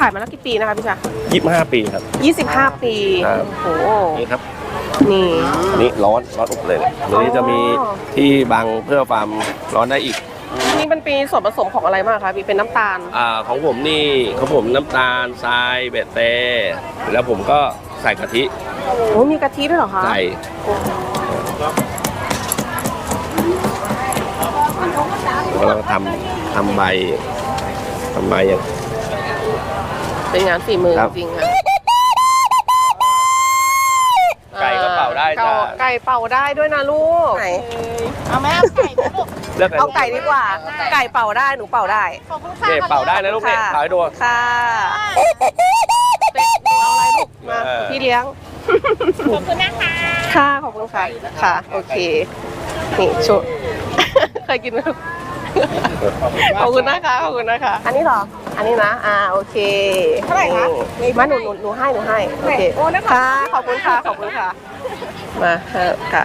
ขายมาแล้วกี่ปีนะคะพี่ชายี่สิบห้าปีครับ 25 ปี ครับ โอ้โห นี่ครับนี่นี่ร้อนร้อนอบเลยเนี่ยเดี๋ยวนี้จะมีอ๋อที่บังเพื่อความร้อนได้อีกนี่มันเป็นส่วนผสมของอะไรมากคะพี่ เป็นน้ำตาล อ่าของผมนี่ของผมน้ำตาลทรายเบตเต้แล้วผมก็ใส่กะทิโอ้มีกะทิด้วยเหรอคะใส่แล้วก็ทำทำใบทำใบอย่าง เป็นงานฝีมือครับ จริงๆค่ะไก่ก็เป่าได้จ้ะไก่เป่าได้ด้วยนะลูก ไหนเอาแม่เอาไก่นะลูก เลือกเลยเอาไก่ดีกว่า ไก่เป่าได้หนูเป่าได้ ขอบคุณค่ะเนี่ยเป่าได้นะลูกเนี่ยค่ะ เป่าให้ดูค่ะเป็ดหนูเอาอะไรลูกมาเออพี่เลี้ยง ขอบคุณนะคะค่ะขอบคุณค่ะค่ะ โอเคนี่ชุด เคยกินไหมขอบคุณนะคะขอบคุณนะคะ อันนี้เหรอ อันนี้นะ อ่า โอเคเท่าไหร่คะนี่มาหนูหนูหนูให้ หนูให้ โอเคโอ้นะคะ ค่ะ ขอบคุณค่ะ ขอบคุณค่ะ มาเถอะค่ะ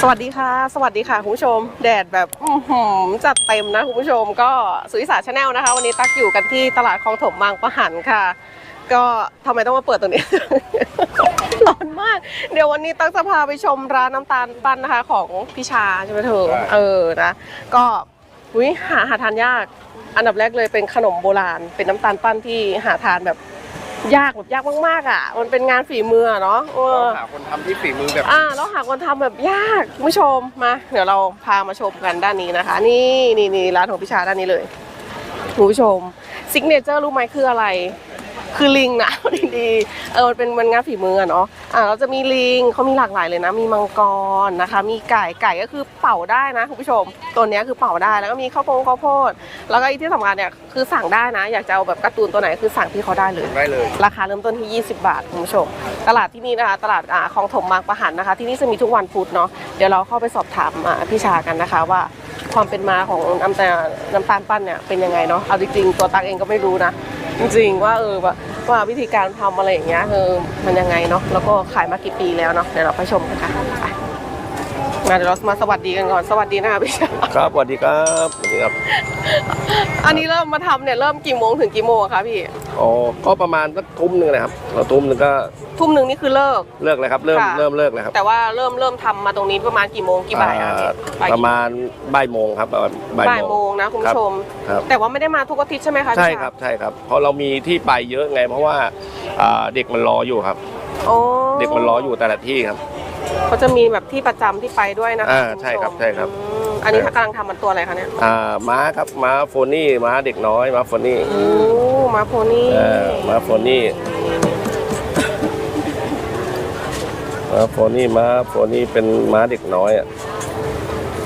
สวัสดีค่ะ สวัสดีค่ะคุณผู้ชม แดดแบบอื้อหือจัดเต็มนะคุณผู้ชม ก็สุริสาชาแนลนะคะ วันนี้ตักอยู่กันที่ตลาดคลองถมบางปะหันค่ะ ก็ทำไมต้องมาเปิดตรงนี้ ร้อนมาก เดี๋ยววันนี้ตั้งจะพาไปชมร้านน้ำตาลปั้นนะคะ ของพี่ชาใช่ไหมเธอ ใช่ เออนะ ก็ อุ้ยหาหาทานยาก อันดับแรกเลยเป็นขนมโบราณ เป็นน้ำตาลปั้นที่หาทานแบบยากแบบยากมากๆอะ มันเป็นงานฝีมืออะเนาะเออหาคนทำที่ฝีมือแบบ อ่าแล้วหาคนทำแบบยากคุณผู้ชมมา เดี๋ยวเราพามาชมกันด้านนี้นะคะ นี่นี่นี่ร้านของพิชาด้านนี้เลยคุณผู้ชมซิกเนเจอร์รู้ไหมคืออะไร คือลิงนะดีๆเออมันเป็นมันงานฝีมืออะเนาะอ่าเราจะมีลิงเขามีหลากหลายเลยนะ มีมังกรนะคะ มีไก่ไก่ก็คือเป่าได้นะคุณผู้ชม ตัวเนี้ยคือเป่าได้แล้วก็มีข้าวโพดข้าวโพดแล้วก็อีกที่สำคัญเนี่ยคือสั่งได้นะ อยากจะเอาแบบการ์ตูนตัวไหนคือสั่งที่เขาได้เลย ได้เลย ราคาเริ่มต้นที่ 20 บาทคุณผู้ชม ตลาดที่นี่นะคะตลาดอ่าคลองถมบางประหันนะคะ ที่นี่จะมีทุกวันพุธเนาะเดี๋ยวเราเข้าไปสอบถามอ่าพี่ชากันนะคะว่า ความเป็นมาของน้ำตาลน้ำตาลปั้นเนี่ยเป็นยังไงเนาะเอาจริงๆตัวตักเองก็ไม่รู้นะ จริงๆว่าเออว่าว่าวิธีการทำอะไรอย่างเงี้ยเออมันยังไงเนาะแล้วก็ขายมากี่ปีแล้วเนาะเดี๋ยวเราไปชมกันค่ะไป มาเดี๋ยวเรามาสวัสดีกันก่อนสวัสดีนะคะพี่ชาครับสวัสดีครับสวัสดีครับอันนี้เริ่มมาทำเนี่ยเริ่มกี่โมงถึงกี่โมงอะคะพี่อ๋อก็ประมาณสักทุ่มหนึ่งนะครับเราทุ่มหนึ่งก็ทุ่มหนึ่งนี่คือเลิก เลิกเลยครับเริ่มค่ะ เริ่มเลิกเลยครับแต่ว่าเริ่มเริ่มทำมาตรงนี้ประมาณกี่โมงกี่บ่ายอะอ่าบ่ายประมาณบ่ายโมงครับประมาณบ่ายบ่ายโมโมงงนะคุณผู้ชม ครับ แต่ว่าไม่ได้มาทุกอาทิตย์ใช่ไหมคะใช่พี่ชาครับใช่ครับ เพราะเรามีที่ไปเยอะไง เพราะว่าอ่าเด็กมันรออยู่ครับโอ้เด็กมันรออยู่แต่ละที่ครับ เขาจะมีแบบที่ประจำที่ไปด้วยนะคะอ่าณผู้ใช่ครับใช่ครับ อืมอันนี้กำลังทำมันตัวอะไรคะเนี่ยอ่าม้าครับม้าโฟนี่ม้าเด็กน้อยม้าโฟนี่โอ้มาโพนี่เออม้าโฟนี่ม้าโฟนี่ม้าโฟนี่เป็นม้าเด็กน้อยอะ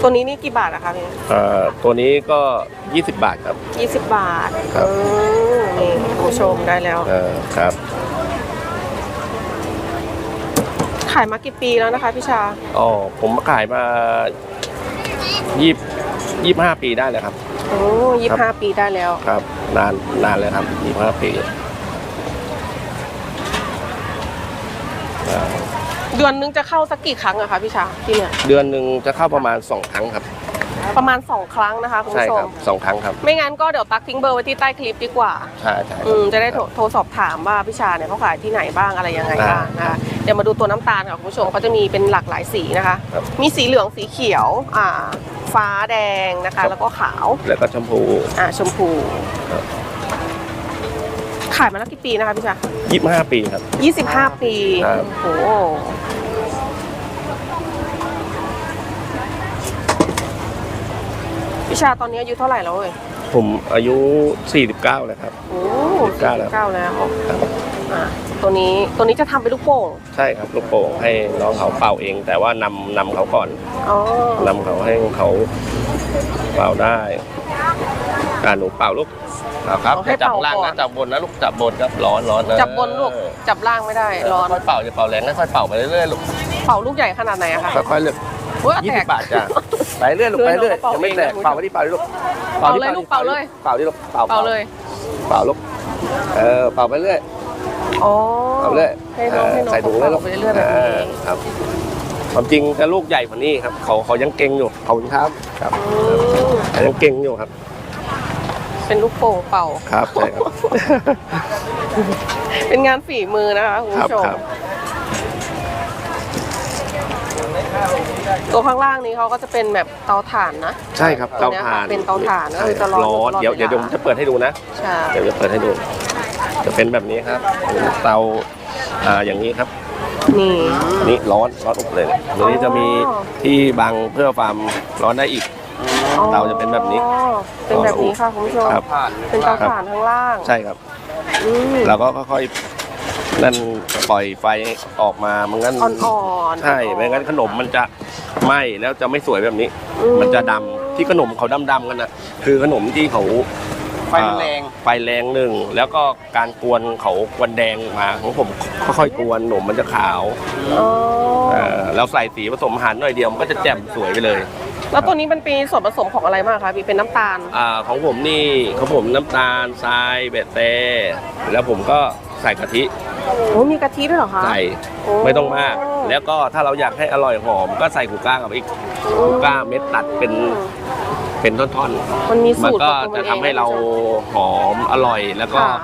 ตัวนี้นี่กี่บาทอะคะพี่อ่าตัวนี้ก็ 20 บาทครับ ยี่สิบบาทครับ อืมนี่คุณผู้ชมได้แล้ว เออครับ ขายมากี่ปีแล้วนะคะพี่ชา อ๋อผมขายมายี่ยี่ห้าปีได้เลยครับ โอ้ยี่ห้าปีได้แล้ว ครับ นานนานเลยครับยี่ห้าปีอ่าเดือนนึงจะเข้าสักกี่ครั้งอะคะพี่ชาที่เนี่ย เดือนหนึ่งจะเข้าประมาณสองครั้งครับ ประมาณสองครั้งนะคะคุณใช่ผู้ชครัมบสองครั้งครับไม่งั้นก็เดี๋ยวตักทิ้งเบอร์ไว้ที่ใต้คลิปดีกว่า ใช่ใช่อืมจะได้โทรโทรสอบถามว่าพี่ชาเนี่ยเขาขายที่ไหนบ้างอะไรยังไงบ้างนะคะเดี๋ยวมาดูตัวน้ำตาลค่ะคุณผู้ชมเขาจะมีเป็นหลากหลายสีนะคะ ครับมีสีเหลืองสีเขียวอ่าฟ้าแดงนะคะแล้วก็ขาวแล้วก็ชมพู อ่าชมพู ครับ ขายมาแล้วกี่ปีนะคะพี่ชายี่ห้าปีครับ 25 ปีครับ โอ้โห พี่ชาตอนนี้อายุเท่าไหร่แล้วเว้ยผมอายุ 49แล้วครับ โอ้49แล้ว เก้าแล้วครับอ่าตัวนี้ตัวนี้จะทำเป็นลูกโป่งใช่ครับลูกโป่งให้น้องเขาเป่าเอง แต่ว่านำนำเขาก่อนอ๋อนำเขาให้เขาเป่าได้การหนูเป่าลูกเอาครับอย่าจับล่างนะจับบนนะลูกจับบนครับร้อนร้อนนะจับบนลูกจับล่างไม่ได้ร้อนค่อยๆเป่าอย่าเป่าแรงค่อยๆเป่าไปเรื่อยๆลูกเป่าลูกใหญ่ขนาดไหนอะคะค่อยๆเลือกเว้ยยี่แตสิก บบาทจ้ะ ไปเรื่อยลูกไปเรื่อยเป่ายังไม่แตกเองนะเป่าไปที่เป่าดิลูกเป่าเลยลูกเป่าเลยเป่าดิลูกเป่าเป่าเลยเป่าลูกเออเป่าไปเรื่อยอ๋อเป่าเรื่อยให้น้องให้น้องใส่ถุงเลยลูเป่ากไปเรื่อยๆแบบนี้าครับความจริงจะลูกใหญ่กว่านี้ครับเขาเขายังเก่งอยู่ขอบคุณครับครับอืมเขายังเก่งอยู่ครับ เป็นลูกโป่งเป่าครับใช่ครับเป็นงานฝีมือนะคะคุณครับผู้ชมครับ ตัวข้างล่างนี้เขาก็จะเป็นแบบเตาถ่านนะ ใช่ครับตัวเตาเนี้ยถ่านเป็นเตาถ่านก็ใช่คือคจะรับร้อนร้อนตลอดเดี๋ยวเวลาเดี๋ยวผมจะเปิดให้ดูนะ ใช่เดี๋ยวจะเปิดให้ดู จะเป็นแบบนี้ครับเตาอ่าอย่างนี้ครับ นี่ นี่ร้อนร้อนอบเลยตรงนี้จะมีที่บังเพื่อความร้อนได้อีก เตาจะเป็นแบบนี้อ๋อเป็นแบบนี้ค่ะคุณผู้ชมครับ เป็นเตาถ่านข้างล่างใช่ครับ อืม เราก็ค่อยๆ นั่นปล่อยไฟออกมามันงั้นอ่อนๆใช่ไม่งั้นขนมมันจะไหม้แล้วจะไม่สวยแบบนี้อืมันจะดำที่ขนมเขาดำๆกันนะคือขนมที่เขาไฟมันแรงอ่าไฟแรงหนึ่งแล้วก็การกวนเขากวนแดงมาของผมค่อยๆกวนขนมมันจะขาวอ๋อเอ่อแล้วใส่สีผสมอาหารหน่อยเดียวมันก็จะแจ่มสวยไปเลย แล้วตัวนี้มันเป็นส่วนผสมของอะไรมากคะพี่เป็นน้ำตาลอ่าของผมนี่ของผมน้ำตาลทรายเบตเต้แล้วผมก็ ใส่กะทิโอ้มีกะทิด้วยเหรอคะใส่โอ้ไม่ต้องมาก แล้วก็ถ้าเราอยากให้อร่อยหอม ก็ใส่กูก้ากับอีกกูก้าเม็ดตัดเป็นเป็นท่อนมันมีๆมันสูตรก็ของตัวจะมันทำให้เราหอมอร่อยแล้วก็ค่ะ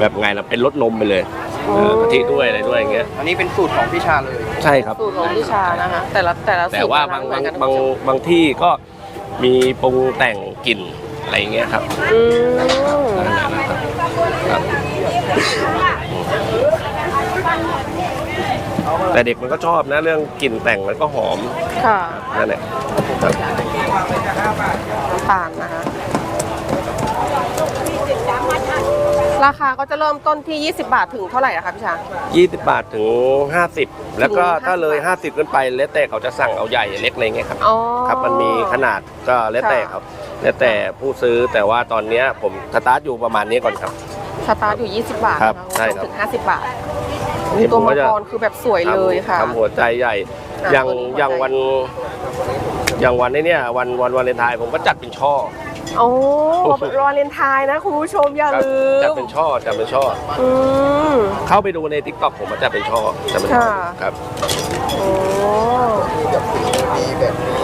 แบบไงล่ะเป็นรสนมไปเลยโอ้เออกะทิด้วยอะไรด้วยอย่างเงี้ย อันนี้เป็นสูตรของพี่ชาเลย ใช่ครับ สูตรของพี่ชานะคะแต่ละแต่ละสูตรแต่ว่าแต่บางละบางเหมือนกันบางบางที่ก็มีปรุงแต่งกลิ่นอะไรอย่างเงี้ยครับอืมนั่น แหละนะครับครับแต่เด็กมันก็ชอบนะเรื่องกลิ่นแต่งมันก็หอมค่ะนั่นแหละครับน้ำตาลนะคะ ราคาก็จะเริ่มต้นที่ 20 บาทถึงเท่าไหร่อะคะพี่ชา20 บาทถึง 50 แล้วก็ถึง50ถ้าเลย 50 ขึ้นไปแล้วแต่เขาจะสั่งเอาใหญ่เล็กอะไรเงี้ยครับอ๋อครับ มันมีขนาดก็แล้วแต่ครับแล้วแต่ผู้ซื้อแต่ว่าตอนเนี้ยผมสตาร์ทอยู่ประมาณนี้ก่อนครับ สตาร์ทอยู่ 20 บาทครับนะใช่ครับถึง 50 บาทนี่ผตัวมมัก็งจะกรคือแบบสวยเลยค่ะ ทำหัวใจใหญ่ อะอย่างตัวนี้หัวใจ อย่างวัน อย่างวันนี้เนี่ยวันวันวาเลนไทน์ผมก็จัดเป็นช่อ โอ้วาเลนไทน์นะคุณผู้ชมอย่าครับลืจัดมเป็นช่อจัดเป็นช่อ อืม เข้าไปดูในทิกตอกผมมันจะเป็นช่อจะเป็นช่อค่ะ ครับ โอ้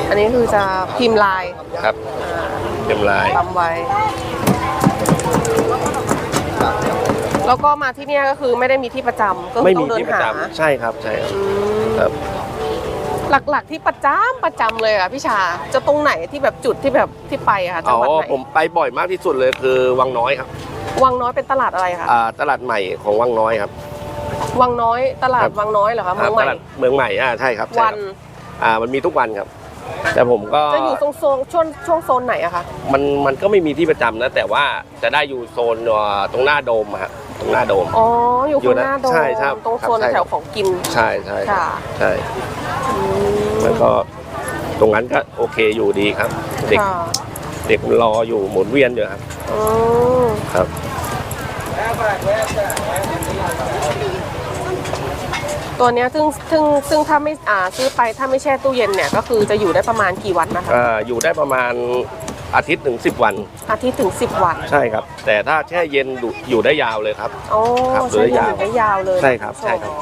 อันนี้คือจะพิมพ์ลายครับเต็มลาย ตำไว้ แล้วก็มาที่เนี่ยก็คือไม่ได้มีที่ประจำก็คือไม่ต้มีองเดินที่ประหาจำใช่ครับใช่ครับอืมครับ หลักๆที่ประจำประจำเลยอะพี่ชาจะตรงไหนที่แบบจุดที่แบบที่ไปอะคะจัอ๋งอหวัดไหนผมไปบ่อยมากที่สุดเลยคือวังน้อยครับวังน้อยเป็นตลาดอะไรคะอ่าตลาดใหม่ของวังน้อยครับ วังน้อยตลาครัดบวังน้อยเหรอคะเมืองตใหม่ลาดเมืองใหม่อ่าใช่ครับใช่วัคนรับอ่ามันมีทุกวันครับ แต่ผมก็จะอยู่ตรงโซนช่วงช่วงโซนไหนอะคะมันมันก็ไม่มีที่ประจำนะ แต่ว่าจะได้อยู่โซนอ่าตรงหน้าโดมอะฮะ ตรงหน้าโดม อ๋อ อยู่อยู่ข้างนะหน้าโดมใช่ครับตรงครับโซนใช่ แถวของกิน ใช่ใช่ครับค่ะ ใช่อืมแล้วก็ตรงนั้นก็โอเคอยู่ดีครับ เด็กค่ะเด็กมันรออยู่หมุนเวียนอยู่ครับอืมครับ ตัวเนี้ยซึ่งซึ่งซึ่งถ้าไม่อ่าซื้อไปถ้าไม่แช่ตู้เย็นเนี่ย ก็คือจะอยู่ได้ประมาณกี่วันนะคะ อ่าอยู่ได้ประมาณ อาทิตย์ถึงสิบวัน อาทิตย์ถึง 10 วันใช่ครับ แต่ถ้าแช่เย็นอยู่อยู่ได้ยาวเลยครับ โอ้ครับใช่อยู่ได้ยาวอยู่ได้ยาวเลยใช่ครับ ใช่ครับ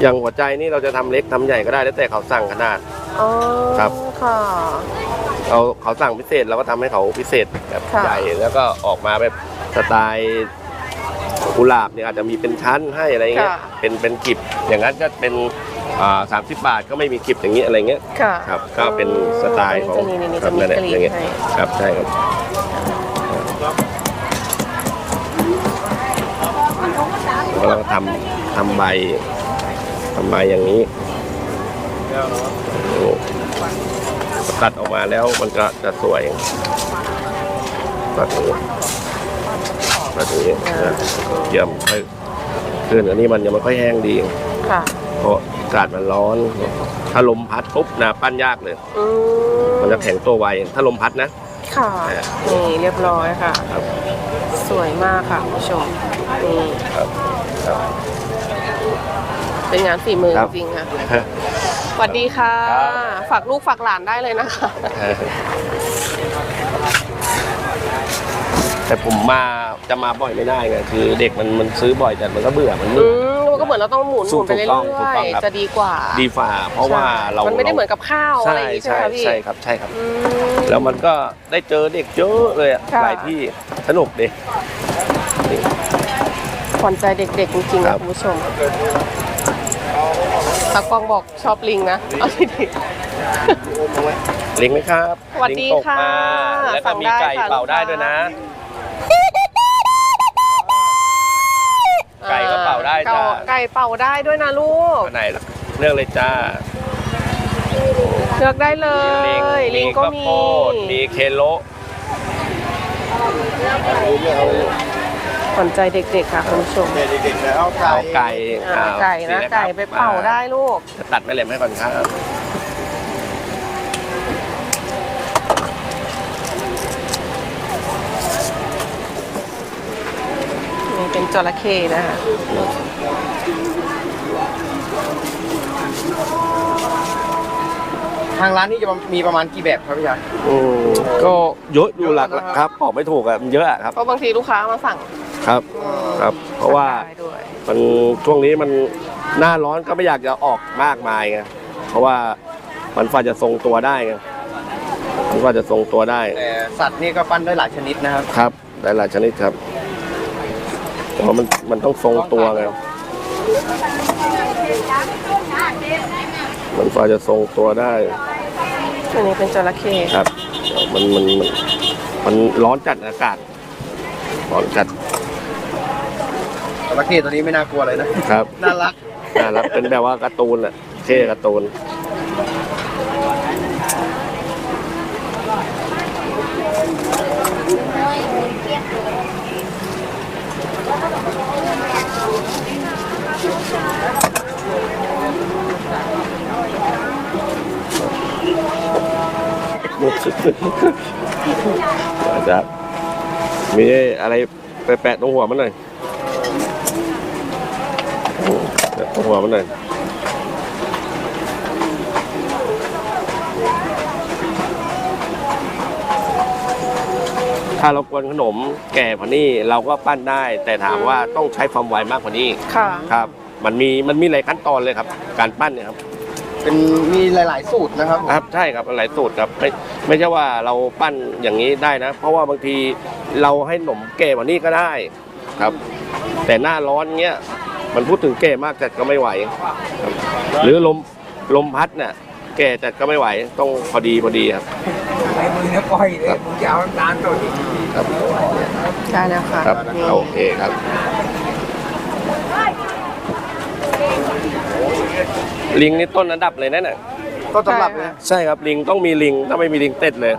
อย่างหัวใจนี่เราจะทำเล็กทำใหญ่ก็ได้แล้วแต่เขาสั่งขนาดอ๋อครับค่ะเราเขาสั่งพิเศษเราก็ทำให้เขาพิเศษแบบค่ะใหญ่แล้วก็ออกมาแบบสไตล์กุหลาบเนี่ยอาจจะมีเป็นชั้นให้อะไรเงี้ยค่ะเป็นเป็นกิบอย่างนั้นก็เป็นอ่า สามสิบบาทก็ไม่มีกิบอย่างนี้อะไรเงี้ยค่ะครับก็เป็นสไตล์ของจะนี่นี่ครัจะมีนั่นแหละกรีอย่างเงี้ยให้ครับใช่ครับเราทำทำใบทำใบอย่างนี้โอ้ตัดออกมาแล้วมันก็จะสวยตัดอย่างนี้ตัดอย่างนี้นะเยี่ยมค่อยขึ้นอันนี้มันยังไม่ค่อยแห้งดี ค่ะ เพราะอากาศมันร้อน ถ้าลมพัดปุ๊บนะปั้นยากเลย อืมันจะแข็งตัวไว ถ้าลมพัดนะ ค่ะอ่านี่เรียบร้อยค่ะ ครับสวยมากค่ะคุณผู้ชมนี่ครับครับ เป็นงานฝีมือครับ จริงๆค่ะสวัสดีค่ะ ฝากลูกฝากหลานได้เลยนะคะ แต่ผมมาจะมาบ่อยไม่ได้ไงคือ เด็กมันมันซื้อบ่อยแต่มันก็เบื่อมันอืเบื่อมมันก็ เหมือนเราต้องหมุนหถูมุกนไปเรื่ต้องถูกอต้อยงครับๆจะดีกว่าดีฝ่าเพราะว่าเรามันไม่ได้เหมือนกับข้าวอะไรใช่อย่างงี้ใช่ใช่ไหมคะพี่ใช่ครับใช่ครับอืมแล้วมันก็ได้เจอเด็กเยอะเลยอะค่ะหลายที่สนุกดีขวัญใจเด็กๆจริงๆครันะบคุณผู้ชมตากล้องบอกชอบลิงนะเอาดีลิงไหมครับสวัสดีลิงตกค่ะมาแล้วสั่ก็งมีได้ไก่ค่ะเป่าได้ลูกค้าด้วยนะ ไก่ก็เป่าได้จ้ะไก่เป่าได้ด้วยนะลูกอันไหนล่ะเลือกเลยจ้าเลือกได้เลยลิงก็ข้าวมีโพดมีเคโลขวัญใจเด็กๆค่ะคุณผู้ชมเด็กๆแล้วเอาไก่เอาไก่อ่าเอาไก่นะสีอรไก่ครับไปเป่าได้ลูกจะตัดแม่เหล็กให้ก่อนครับ นี่เป็นจระเข้นะคะทางร้านนี่จะมีประมาณกี่แบบครับพี่ชายอืมก็เยอะอยู่หลักเยอะนะครับครับบอกไม่ถูกอะมันเยอะอะครับ เพราะบางทีลูกค้ามาสั่งครับครับ เพราะว่าได้ด้วยมันช่วงนี้มันหน้าร้อนก็ไม่อยากจะออกมากมายไงเพราะว่ามันฝ่าจะทรงตัวได้ไงมันฝ่าจะทรงตัวได้แต่สัตว์นี่ก็ปั้นได้หลายชนิดนะครับ ครับได้หลายชนิดครับ เพราะมันมันต้องทรงตัวไงมันฝ่าจะทรงตัวได้อันนี้เป็นจระเข้ครับมันมันมันมันร้อนจัดอากาศร้อนจัดจระเข้ตัวนี้ไม่น่ากลัวเลยนะ ครับ น่ารัก น่ารักเป็นแบบว่าการ์ตูนอะเท่การ์ตูน อาจารย์มีอะไรไปแปะตรงหัวมันหน่อยแปะตรงหัวมันหน่อยถ้าเรากวนขนมแก่กว่านี้เราก็ปั้นได้ แต่ถามว่าต้องใช้ความไวมากกว่านี้ค่ะครับ มันมีมันมีหลายขั้นตอนเลยครับ การปั้นเนี่ยครับเป็นมีหลาย ๆ สูตรนะครับผมครับใช่ครับหลายสูตรครับไม่ไม่ใช่ว่าเราปั้นอย่างนี้ได้นะ เพราะว่าบางทีเราให้หนมแก่กว่านี้ก็ได้ครับ แต่หน้าร้อนเงี้ยมันพูดถึงแก่มากจัดก็ไม่ไหวครับหรือลมลมพัดเนี่ยแก่จัดก็ไม่ไหวต้องพอดีพอดีครับไอ้มือเนี่ยปล่อยเลยผมจะเอาน้ำตาลตัวนี้ครับได้แล้วค่ะ ครับนี่ โอเคครับ ลิงนี่ต้นอันดับเลยนะเนี่ยก็สำหรับนะใช่ครับลิงต้องมีลิงถ้าไม่มีลิงเต้นเลย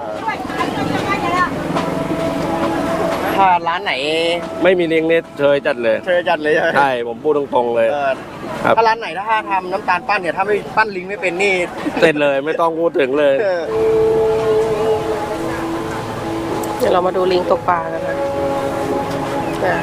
ถ้าร้านไหนไม่มีลิงนี่เชยจัดเลยเชิญจัดเลยใช่ไหมใช่ผมพูดตรงๆเลย เออครับ ถ้าร้านไหนถ้าทำน้ำตาลปั้นเนี่ยถ้าไม่ปั้นลิงไม่เป็นนี่เต้นเลยไม่ต้องพูดถึงเลย เออเดี๋ยวเรามาดูลิงตกปลากันนะอะ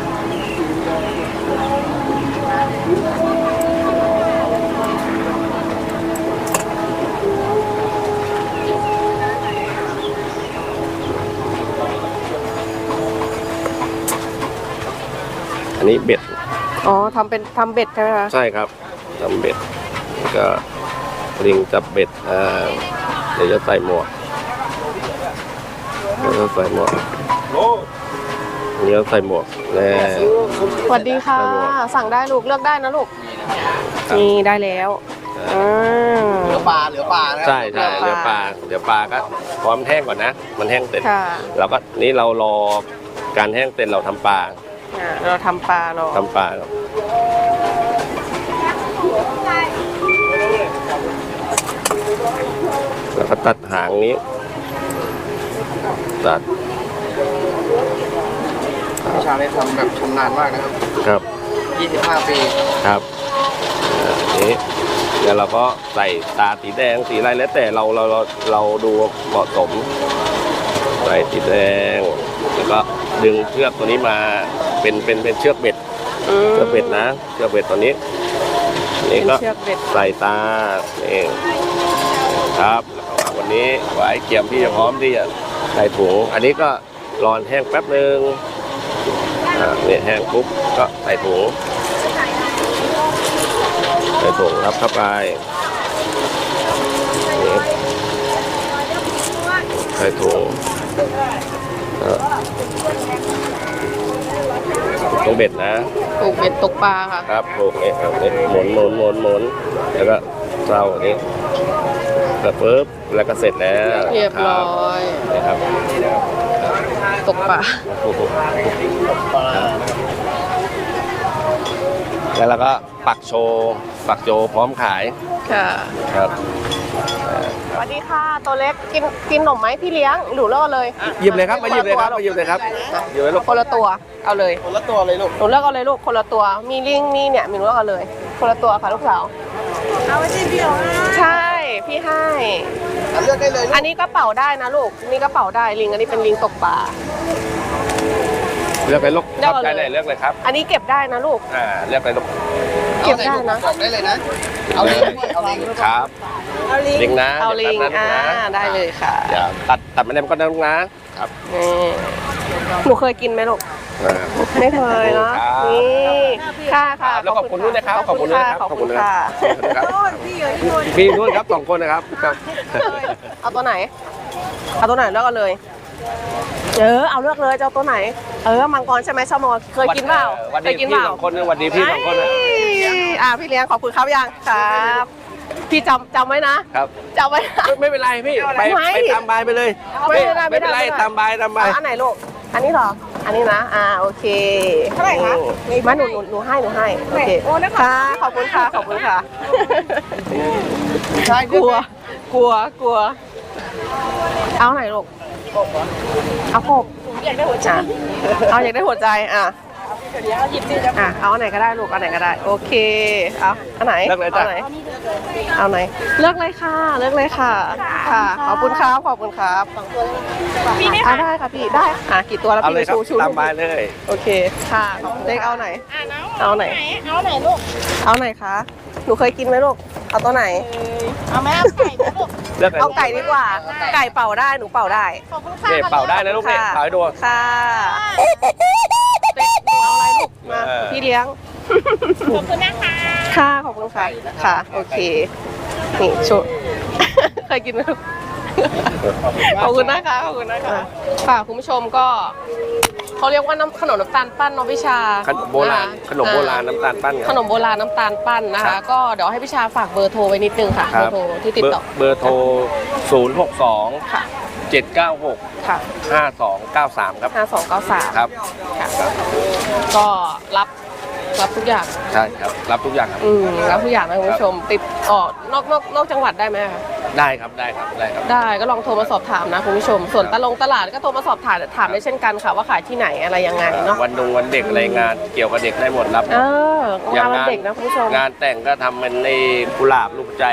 นนี้เบ็ด อ๋อทำเป็นทำเบ็ดใช่ไหมคะใช่ครับทำเบ็ดแล้วก็ลิงจับเบ็ดอ่าเดี๋ยวจะใส่หมวกเดี๋ยวจะใส่หมวกเดี๋ยวใส่หมวกแน่ สวัสดีค่ะได้หมดสั่งได้ลูกเลือกได้นะลูกครับ นี่ได้แล้วอ่า เหลือปลาเหลือปลานะใช่ใช่เดี๋เดี๋ยยววปปลา ลาเดี๋ยวปลาก็พร้อมแห้งก่อนนะ มันแห้งเสร็จค่ะ เราก็นี่เรารอการแห้งเสร็จเราทำปลา อ่าเราทำปลาเราทำปลาครับแล้วก็ตัดหางนี้ ตัดพี่ชาเนี่ยทำแบบชำนาญมากนะครับ ครับ 25 ปีครับอ่าอันนี้เดี๋ยวเราก็ใส่ตาสีแดงสีอะไรแล้วแต่เราเราเราเราดูเหมาะสม ใส่สีแดง แล้วก็ดึงเชือกตัวนี้มา เป็นเป็นเป็นเชือกเบ็ดอืม เชือกเบ็ดนะเชือกเบ็ดตัวนี้ นี่เป็นก็เชือกเบ็ด ใส่ตานี่ครับแล้วก็วางวันนี้ไว้เกียมที่จะพร้อมที่จะใส่ถุงอันนี้ก็รอนแห้งแป๊บหนึ่งอ่าเนี่ยแห้งปุ๊บก็ใส่ถุงส่ถุงรับเข้าไปนี่ใส่ถุง งเบ็ดนะปลูกเบ็ดตกปลาค่ะ ครับผูกนี่ครับนี่หมุนหมุนหมุนหมุนแล้วก็เจ้าอันนี้ก็ปุ๊บแล้วก็เสร็จแล้วเรียบร้อยนี่ครับตกปลาแล้วเราก็ปักโชว์ปักโชว์พร้อมขายค่ะ ครับส วัสดีค่ะ ตัวเล็กกินกินขนมไหมพี่เลี้ยงหนูเลือกเลย หยิบเลยครับมาหยิบเลยครับมาหยิบเลยครับหยิบเลยลูกคนละตัวเอาเลย คนละตัวเลยลูกหนูเลือกเอาเลยลูกคนละตัว มีลิงมีเนี่ยมีหนูเลือกเอาเลย คนละตัวค่ะลูกสาวเอาไว้ที่เดียวนะใช่พี่ให้เลือกได้เลยลูกอันนี้กระเป๋าได้นะลูกนี่กระเป๋าได้ลิงอันนี้เป็นลิงตกปลาเลือกเลยลูกเลืชออกบเอาใจเลยไหนเลือกเลยครับ อันนี้เก็บได้นะลูกอ่าเลือกเลยลูกเก็บได้นะบอกได้เลยนะเอาเลยเอาเลยครับ เอาลิงลิงนะเอาลิงย่ตัดอ่านะลูกนะได้เลยค่ะอย่าตัดตัดมันได้มันก็ได้ลูกนะครับนี่หนูเคยกินไหมลูก อ่า ไม่เคยเนาะครับ นี่ค่ะค่ะแล้วขอบคุณด้วยนะครับขอบคุณค่ะขขออบบคุคุณณนะครัค่ะบครับโน่นพี่อยู่ที่โน่นพี่นุ่นครับสองคนนะครับครับ เอาตัวไหน เอาตัวไหนเลือกเอาเลย เออ เอาเลือกเลยจะเอาตัวไหน เออ มังกรใช่ไหมชอบมังกรเคยกินเปล่า วันเคดียกินเปพี่ล่าสองคนนะวันดีพี่สองคนนะ เอ้ยอ่าพี่เลี้ยงขอบคุณครับยังครับ พี่จำจำไว้นะครับ จำไว้นะ ไม่ไม่เป็นไรพี่ไปไม่ไปตามบายไปเลยไม่เป็นไรไม่เป็นไรไม่เป็นไรตามบายตามบาย เอาอันไหนลูก อันนี้เหรอ อันนี้นะ อ่า โอเคเท่าไหร่คะมาหนูหนูหนูให้ หนูให้ โอเคโอ้ได้ค่ะค่ะ ขอบคุณค่ะ ขอบคุณค่ะ ใช่กลัว กลัว กลัว เอาไหนลูกเอากบอยากได้หัวใจอะเอาอยากได้หัวใจ อะ เดี๋ยวหยิบสิจะอะเอาอันไหนก็ได้ลูกเอาอันไหนก็ได้ โอเคเอาอันไหนเลือกเลยจ้ะเอาไหนเอาไหนเลือกเลยค่ะเลือกเลยค่ะ ค่ะ ขอบคุณครับขอบคุณครับพี่นี่อะได้ค่ะพี่ได้ค่ะ กี่ตัวแล้วเอาพี่เลยครับชูชูตามบายเลย โอเคค่ะเล็กเอาไหน อะน้องเอาไหน เอาไหนลูกเอาไหนคะหนูเคยกินไหมลูกเอาตัวไหน เอาแม่เอาไก่ไหมลูก เลือกเลยเอาไก่ดีกว่า ไก่เป่าได้หนูเป่าได้ขอบคุณค่ะเนี่ยเป่าได้นะลูกเนี่ยค่ะเป่าให้ดู ค่ะ เด็ก พี่เลี้ยง ขอบคุณนะคะ ค่ะขอบคุณค่ะค่ะ โอเค นี่ชุดเคยกินไหมลูกขอบคุณนะคะขอบคุณนะคะค่ะคุณผู้ชมก็เขาเรียกว่าน้ำขนมน้ำตาลปั้นเน้องพิชาขนมโบราณะะขนมโบราณน้ำตาลปั้นคขรับนมโบราณน้ำตาลปั้นนะครัคะบก็เดี๋ยวให้พิชาฝากเบอร์โทรไว้นิดนึงค่ะคเบอรับร์โทรที่ติดต่อเบอร์โทร 0 6 2ค่ะ7 9 6ค่ะ5 2 9 3 ครับห้าสองเก้าสามครับค่ะก็รับ รับทุกอย่างใช่ครับ รับทุกอย่างครับ อืมรับทุกอย่างนะคุณผู้ชม ติดต่อนอกนอกนอกจังหวัดได้ไหมคะได้ครับได้ครับได้ครับ ได้ก็ลองโทรมาสอบถามนะคุณผู้ชม ส่วนตลงตลาดก็โทรมาสอบถามถามได้เช่นกันค่ะว่าขายที่ไหนอะไรยังไงเนาะวันดงวันเด็กอะไรงานเกี่ยวกับเด็กได้หมดรับหมเอดองานวันเด็กนะคุณผู้ชม งานแต่งก็ทำเป็นในกุหลาบลูกใจ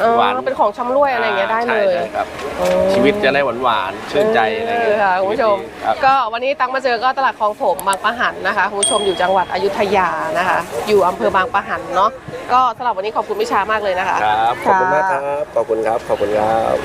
เออหวานเป็นของชำร่วยอะไรอย่างเงี้ยได้เลยใช่ใช่ครับอืมชีวิตจะได้หวานหวานๆชื่นใจอะไรอย่างเงี้ยค่ะคุณผู้ชมครับก็วันนี้ตังมาเจอก็ตลาดคลองถมบางปะหันนะคะคุณผู้ชมอยู่จังหวัดอยุธยานะคะ อยู่อำเภอบางปะหันเนาะก็สำหรับวันนี้ขอบคุณพิชามากเลยนะคะครับขอบคุณมากครับขอบคุณครับขอบคุณครับ